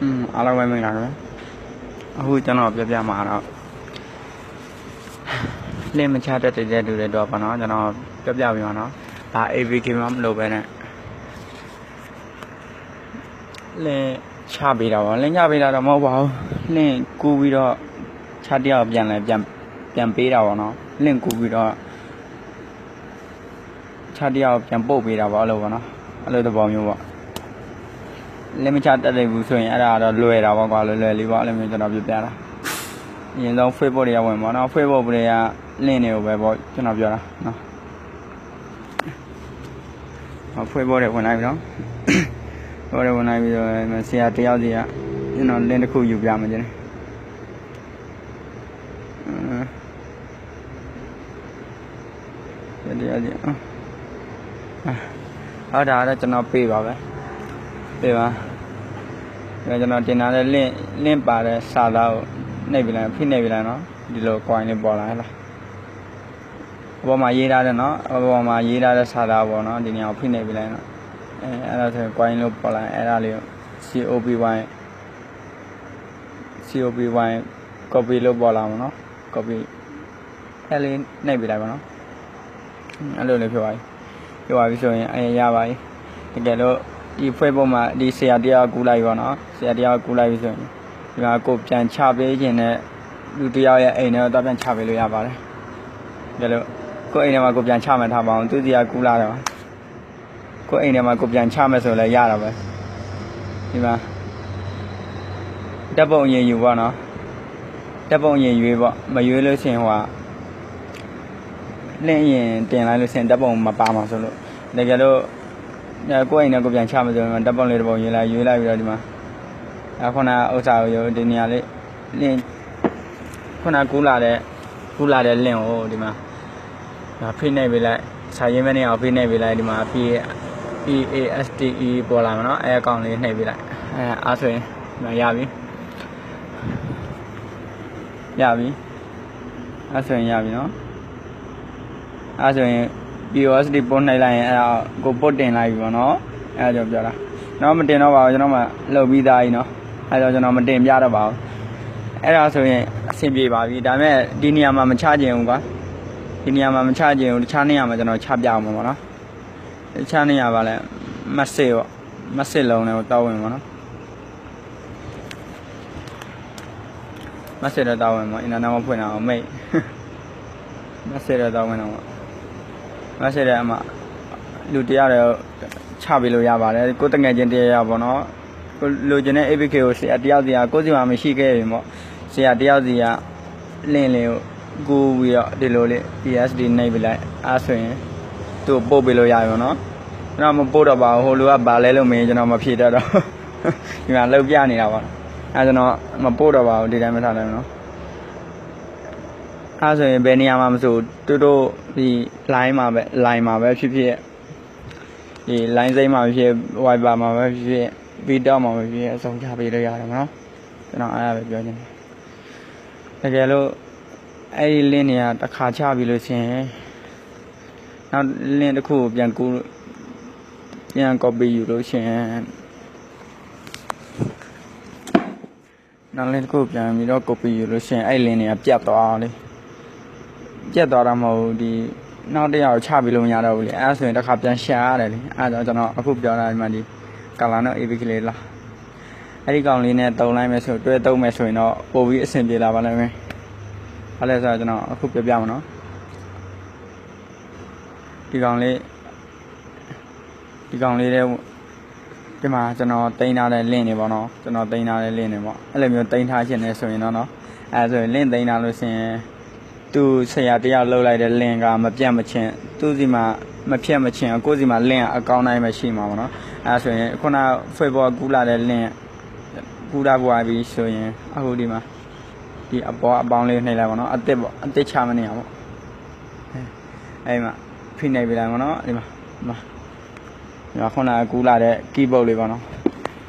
อืมအားလုံးပဲမင်္ဂလာပါအခုကျွန်တော်ပြောပြမှာတော့လင်းမချတတ်တဲ့တူတွေတော့ပါနော်ကျွန်တော်ပြောပြပြပါနော်ဒါ AVK မှမလုပ်ပဲနဲ့လင်းချပေးတာပါလင်းချပေးတာတော့မဟုတ်ပါဘူးလင်းကူပြီးတော့ချတယောက်ပြန်လဲပြန်ပြန်ပေးတာပါနော်လင်းကူပြီးတော့ချတယောက်ပြန်ပုတ်ပေးတာပါအဲ့လိုပါနော်အဲ့လိုသဘောမျိုးပေါ့ လင်းမချတက်တယ်ဘူးဆိုရင်အဲ့ဒါတော့လွယ်တာပေါ့ကွာလွယ်လွယ်လေးပေါ့အဲ့လိုမျိုးကျွန်တော်ပြပြတာအရင်ဆုံး Facebook တွေကဝင်ပါတော့ Facebook တွေကလင်းနေကိုပဲပေါ့ကျွန်တော်ပြောတာနော်ဟော Facebook တွေဝင်လိုက်ပြီနော်ဟိုတွေဝင်လိုက်ပြီးတော့ဆရာတယောက်စီကကျွန်တော်လင်းတစ်ခုယူပြမှာကျင်းတယ်တရားကြီးအော်ဟောဒါတော့ကျွန်တော်ပေးပါပဲ ပေးပါဒါကျွန်တော်တင်ထားတဲ့ link link ပါတဲ့စာသားကိုနှိပ်ပြလိုက်ဖိနှိပ်ပြလိုက်နော်ဒီလို coin လေးပေါ်လာဟဲ့လားအပေါ်မှာရေးထားတယ်နော်အပေါ်မှာရေးထားတဲ့စာသားပေါ့နော်ဒီနေရာကိုဖိနှိပ်ပြလိုက်နော်အဲအဲ့ဒါဆိုရင် coin လို့ပေါ်လာအဲ့ဒါလေးကို COPY COPY copy လို့ပေါ်လာမှာနော် copy အဲ့လေးနှိပ်ပြလိုက်ပါနော်အဲ့လိုလေးဖြစ်သွားပြီဖြစ်သွားပြီဆိုရင်အဲရပါပြီတကယ်လို့ ဒီဖွဲ့ပေါ်မှာဒီဆရာတရားကူလိုက်ပါနော်ဆရာတရားကူလိုက်ပြီဆိုရင်ဒီမှာကိုပြန်ချပေးခြင်းနဲ့လူတရားရဲ့အိမ်ထဲတော့ပြန်ချပေးလို့ရပါတယ်တကယ်လို့ကိုအိမ်ထဲမှာကိုပြန်ချမှထားပါအောင်သူစီကကူလာတယ်ပါကိုအိမ်ထဲမှာကိုပြန်ချမယ်ဆိုလည်းရတာပဲဒီမှာတက်ပုံရင်ယူပါနော်တက်ပုံရင်ရွေးပေါ့မရွေးလို့ရှိရင်ဟိုကလင့်ရင်တင်လိုက်လို့ရှိရင်တက်ပုံမပါမှာဆိုလို့တကယ်လို့ည ကိုယ့်အိမ်နဲ့ကိုပြန်ချမယ်ဆိုရင်တက်ပုံလေးတစ်ပုံရေးလိုက်ရွေးလိုက်ပြီးတော့ဒီမှာအခုနဥစ္စာကိုဒီနေရာလေးလင့်ခုနကူးလာတဲ့ကူးလာတဲ့လင့်ကိုဒီမှာဒါဖိနှိပ်ပေးလိုက်စာရင်းမနေအောင်ဖိနှိပ်ပေးလိုက်ဒီမှာ P E A S T E ပေါ်လာမှာနော်အဲအကောင့်လေးနှိပ်ပေးလိုက်အဲအားဆိုရင်ဒီမှာရပြီရပြီအဲဆိုရင်ရပြီနော်အဲဆိုရင် POSD ပို့နှိပ်လိုက်ရင်အဲ့ဒါကိုပို့တင်လိုက်ပြီပေါ့နော်အဲ့ဒါကြောင့်ပြောတာတော့မတင်တော့ပါဘူးကျွန်တော်မှလှုပ်ပြီးသားကြီးနော်အဲ့ဒါကြောင့်ကျွန်တော်မတင်ပြတော့ပါဘူးအဲ့ဒါဆိုရင်အဆင်ပြေပါပြီဒါပေမဲ့ဒီနေရာမှာမချကျင်ဘူးကွာဒီနေရာမှာမချကျင်ဘူးတခြားနေရာမှာကျွန်တော်ချပြအောင်ပါပေါ့နော်တခြားနေရာပါလဲမက်ဆေ့ပေါ့မက်ဆေ့လုံးလည်းတောက်ဝင်ပါနော်မက်ဆေ့တော့တောက်ဝင်ပါအင်တာနက်မဖွင့်အောင်မိတ်မက်ဆေ့တော့တောက်ဝင်အောင် 50တဲ့အမှလူတရားတွေချပေးလို့ရပါတယ်ကိုတငယ်ချင်းတရားရပါတော့ကိုလိုချင်တဲ့ APK ကိုဆရာတယောက်စီကကိုစီမှာမရှိခဲ့ပြီပေါ့ဆရာတယောက်စီကလင့်လင်းကိုကိုပြီးတော့ဒီလိုလေး PSD နှိပ်ပလိုက်အားဆိုရင်သူ့ပို့ပေးလို့ရရပါတော့ကျွန်တော်မပို့တော့ပါဘူးဟိုလူကဘာလဲလို့မင်းကျွန်တော်မဖြေတတ်တော့ဒီမှာလှုပ်ပြနေတာပါအဲကျွန်တော်မပို့တော့ပါဘူးဒီတိုင်းမထားနိုင်ဘူးနော် အဲဆိုရင်ဘယ်နေရာမှာမဆိုတူတို့ဒီ line မှာပဲ line မှာပဲဖြစ်ဖြစ်ဒီ line စိမ်းမှာဖြစ်ဖြစ် wiper မှာပဲဖြစ်ဖြစ် video မှာပဲဖြစ်ဖြစ်အဆုံးချပေးလို့ရတယ်မနော်ကျွန်တော်အားရပဲပြောချင်တယ်တကယ်လို့အဲ့ဒီ link တွေကတစ်ခါချပြီးလို့ရှိရင်နောက် link တစ်ခုကိုပြန်ကူးပြန် copy ယူလို့ရှိရင်နောက် link တစ်ခုပြန်ပြီးတော့ copy ယူလို့ရှိရင်အဲ့ link တွေကပြတ်သွားအောင်လေ ပြက်သွားတာမဟုတ်ဘူးဒီနောက်တစ်ယောက်ချပြီးလို့မရတော့ဘူးလေအဲဒါဆိုရင်တစ်ခါပြန်ရှာရတယ်လေအဲဒါကြောင့်ကျွန်တော်အခုပြောတာဒီမှာဒီကာလာနော် AV ကလေးလားအဲ့ဒီကောင်လေးနဲ့တုံလိုက်မယ်ဆိုတွဲတုံးမယ်ဆိုရင်တော့ပို့ပြီးအဆင်ပြေလာပါလိမ့်မယ်ဘာလဲဆိုတော့ကျွန်တော်အခုပြပြမှာနော်ဒီကောင်လေးဒီကောင်လေးတဲ့ဒီမှာကျွန်တော်တင်ထားတဲ့ link တွေပေါ့နော်ကျွန်တော်တင်ထားတဲ့ link တွေပေါ့အဲ့လိုမျိုးတင်ထားခြင်းနဲ့ဆိုရင်တော့နော်အဲဒါဆိုရင် link တင်ထားလို့ရှိရင် သူဆရာတယောက်လှုပ်လိုက်တဲ့လင်ကမပြတ်မချင်းသူစီမှာမဖြတ်မချင်းကိုယ်စီမှာလင်ကအကောင်းတိုင်းပဲရှိမှာပေါ့နော်အဲဒါဆိုရင်ခုနဖေဘောကူလာတဲ့လင်ကူလာပွားပြီးဆိုရင်အခုဒီမှာဒီအပေါ်အပေါင်းလေးနှိပ်လိုက်ပါတော့အစ်စ်ပေါ့အစ်စ်ချမနေရပေါ့အဲဒီမှာဖိနှိပ်ပြလိုက်ပါတော့ဒီမှာဒီမှာဒီမှာခုနကူလာတဲ့ keyboard လေးပေါ့နော်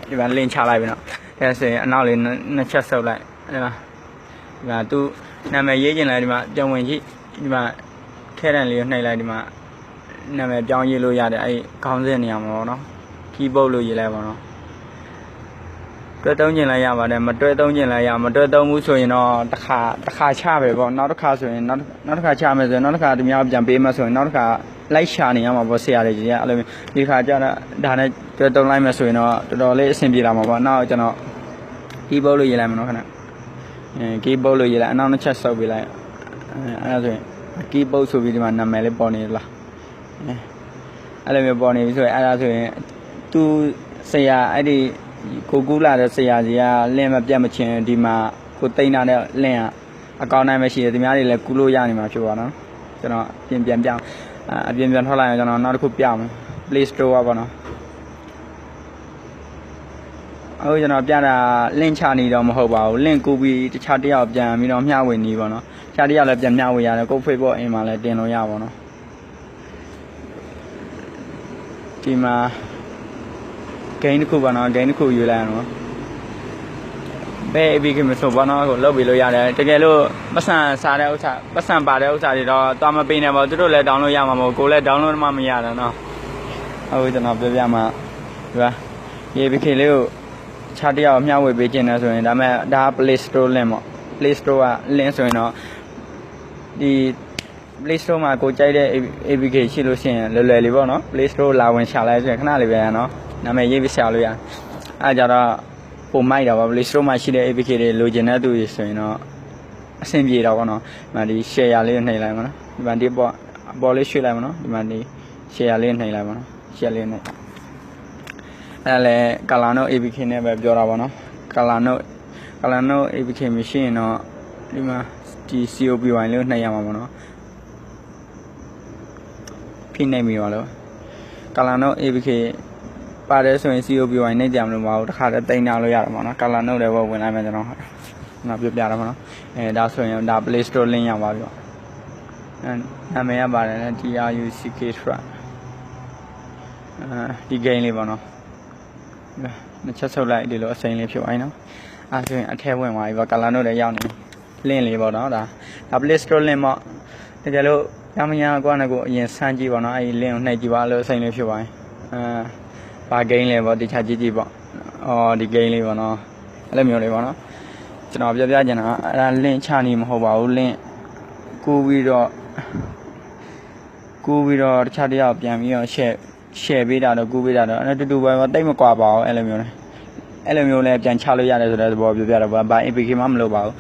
ဒီမှာလင်ချလိုက်ပြီနော်အဲဆိုရင်အနောက်လေးနှစ်ချက်ဆုပ်လိုက်ဒီမှာဒီမှာသူ နာမည်ရေးကျင်လိုက်ဒီမှာပြန်ဝင်ကြည့်ဒီမှာထဲတန်လေးကိုနှိပ်လိုက်ဒီမှာနာမည်ပြောင်းရေးလို့ရတယ်အဲ့ခေါင်းစဉ်နေရာမှာပေါ့နော် keyboard လို့ရေးလိုက်ပါတော့တွဲသုံးကျင်လည်းရပါတယ်မတွဲသုံးကျင်လည်းရမတွဲသုံးဘူးဆိုရင်တော့တစ်ခါတစ်ခါချပဲပေါ့နောက်တစ်ခါဆိုရင်နောက်နောက်တစ်ခါချမယ်ဆိုရင်နောက်တစ်ခါသူများပြန်ပေးမှဆိုရင်နောက်တစ်ခါလိုက်ရှာနေရမှာပေါ့ဆရာတွေကြီးကအဲ့လိုမျိုးဒီခါကျတော့ဒါနဲ့တွဲသုံးလိုက်မယ်ဆိုရင်တော့တော်တော်လေးအဆင်ပြေလာမှာပေါ့နောက်ကျွန်တော်ဒီပုတ်လို့ရေးလိုက်မယ်နော်ခဏအဲ ကီးပုတ်လို့ရေးလိုက်အနောက်တစ်ချက်ဆုပ်ပေးလိုက်အဲအဲ့ဒါဆိုရင်ကီးပုတ်ဆိုပြီးဒီမှာနာမည်လေးပေါ်နေလားအဲအဲ့လိုမျိုးပေါ်နေပြီဆိုရင်အဲ့ဒါဆိုရင်သူဆရာအဲ့ဒီကိုကူးလာတဲ့ဆရာကြီးကလင့်မပြတ်မချင်းဒီမှာကိုတိန်တာတဲ့လင့်ကအကောင့်နိုင်မရှိတယ်ဒီများတွေလည်းကူးလို့ရနေမှာဖြစ်ပါတော့ကျွန်တော်အပြင်ပြန်ပြအောင်အာအပြင်ပြန်ထွက်လာရင်ကျွန်တော်နောက်တစ်ခုပြမယ် Play Store ကပေါ့နော် အခုကျွန်တော်ပြတာလင့်ချနေတော့မဟုတ်ပါဘူးလင့်ကူးပြီးတခြားတစ်ယောက်ပြန်ပြီးတော့မျှဝေနေပေါ့နော်တခြားတစ်ယောက်လည်းပြန်မျှဝေရတယ်ကို Facebook အိမ်မှာလည်းတင်လို့ရပါတော့ဒီမှာဂိမ်းတစ်ခုပါနော်ဂိမ်းတစ်ခုယူလိုက်အောင်နော်ဘယ် APK မဆိုဘာနော်ကိုလုတ်ပြီးလို့ရတယ်တကယ်လို့ပတ်စံစားတဲ့ဥစ္စာပတ်စံပါတဲ့ဥစ္စာတွေတော့သွားမပေးနဲ့ပေါ့သူတို့လည်း download ရမှာမဟုတ်ကိုယ်လည်း download မှမရတော့နော်အခုကျွန်တော်ပြောပြမှာဒီပါ APK လေးကို ခြားတစ်ယောက်မျှဝေပေးခြင်းနဲ့ဆိုရင်ဒါမဲ့ဒါ Play Store link ပေါ့ Play Store က link ဆိုရင်တော့ဒီ Play Store မှာကိုကြိုက်တဲ့ APK ရှိလို့ရှိရင်လွယ်လွယ်လေးပေါ့နော် Play Store လာဝင်ရှာလိုက်ဆိုရင်ခဏလေးပဲနော်နာမည်ရေးပြီးရှာလို့ရတယ်အဲကြတော့ပုံမိုက်တာပါ Play Store မှာရှိတဲ့ APK တွေလိုချင်တဲ့သူတွေဆိုရင်တော့အဆင်ပြေတော့ပေါ့နော်ဒီမှာဒီ share လေးကိုနှိပ်လိုက်ပါနော်ဒီမှာဒီပေါ်အပေါ်လေးရွှေ့လိုက်ပါနော်ဒီမှာဒီ share လေးနှိပ်လိုက်ပါနော် share လေးနှိပ် အဲလည်း Calano APK နဲ့ပဲပြောတာပေါ့နော် Calano Calano APK မရှိရင်တော့ဒီမှာဒီ COPY လေးကိုနှိပ်ရမှာပေါ့နော်ဖိနှိပ်မိပါလို့ကာလာနို ABK ပါတယ်ဆိုရင် COPY နှိပ်ကြမလို့မဟုတ်ဘူးတခါတည်းတင်ထားလို့ရတယ်ပေါ့နော်ကာလာနိုလည်းပဲဝင်လိုက်မယ်ကျွန်တော်ငါပြပြတာပေါ့နော်အဲဒါဆိုရင်ဒါ Play Store link ရပါပြီပေါ့အဲနာမည်ရပါတယ်နော် TRUCK Truck အဲဒီ game လေးပေါ့နော် နှစ်ချက်ဆုပ်လိုက်ဒီလိုအစိမ်းလေးဖြစ်သွားပြီနော်အဲဆိုရင်အထက်ဝင်သွားပြီပေါ့ကာလာနိုလည်းရောက်နေပြီ link လေးပေါ့နော်ဒါဒါ Play Store link ပေါ့တကယ်လို့ရမညာကွာနဲ့ကိုအရင်စမ်းကြည့်ပေါ့နော်အဲဒီ link ကိုနှိပ်ကြည့်ပါလို့အစိမ်းလေးဖြစ်သွားပြီအဲဘာဂိမ်းလဲပေါ့တခြားကြည့်ကြည့်ပေါ့အော်ဒီဂိမ်းလေးပေါ့နော်အဲ့လိုမျိုးလေးပေါ့နော်ကျွန်တော်ပြောပြချင်တာကအဲ့ဒါ link ချနေမဟုတ်ပါဘူး link ကူးပြီးတော့ကူးပြီးတော့တခြားတစ်ယောက်ပြန်ပြီးတော့ share share ပေးတာတော့ကူးပေးတာတော့အဲ့တူတူပဲတိတ်မကွာပါဘူးအဲ့လိုမျိုးလေးအဲ့လိုမျိုးလဲပြန်ချလို့ရတယ်ဆိုတဲ့သဘောပြောပြတော့ဘာ APK မှမလို့ပါဘူး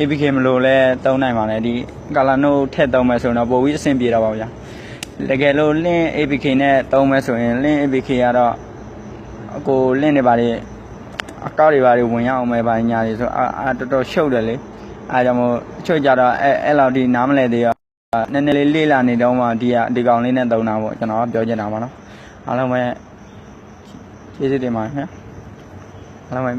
APK မလို့လဲတုံးနိုင်ပါနဲ့ဒီကာလာနိုထက်တုံးမယ်ဆိုရင်တော့ပိုပြီးအဆင်ပြေတော့ပါဗျာတကယ်လို့ link APK နဲ့တုံးမယ်ဆိုရင် link APK ကတော့အကို link တွေပါလေအကောက်တွေပါလေဝင်ရအောင်မယ်ပါညာတွေဆိုအာအာတော်တော်ရှုပ်တယ်လေအားကြောင့်မို့အချို့ကြတော့အဲအဲ့လောက်ဒီနားမလဲသေးရော နည်းနည်းလေးလေးလာနေတော့မှဒီကဒီကောင်လေးနဲ့တုံးတာပေါ့ကျွန်တော်ကပြောချင်တာပါနော်အားလုံးပဲကျေးဇူးတင်ပါတယ်ခင်ဗျာအားလုံးပဲ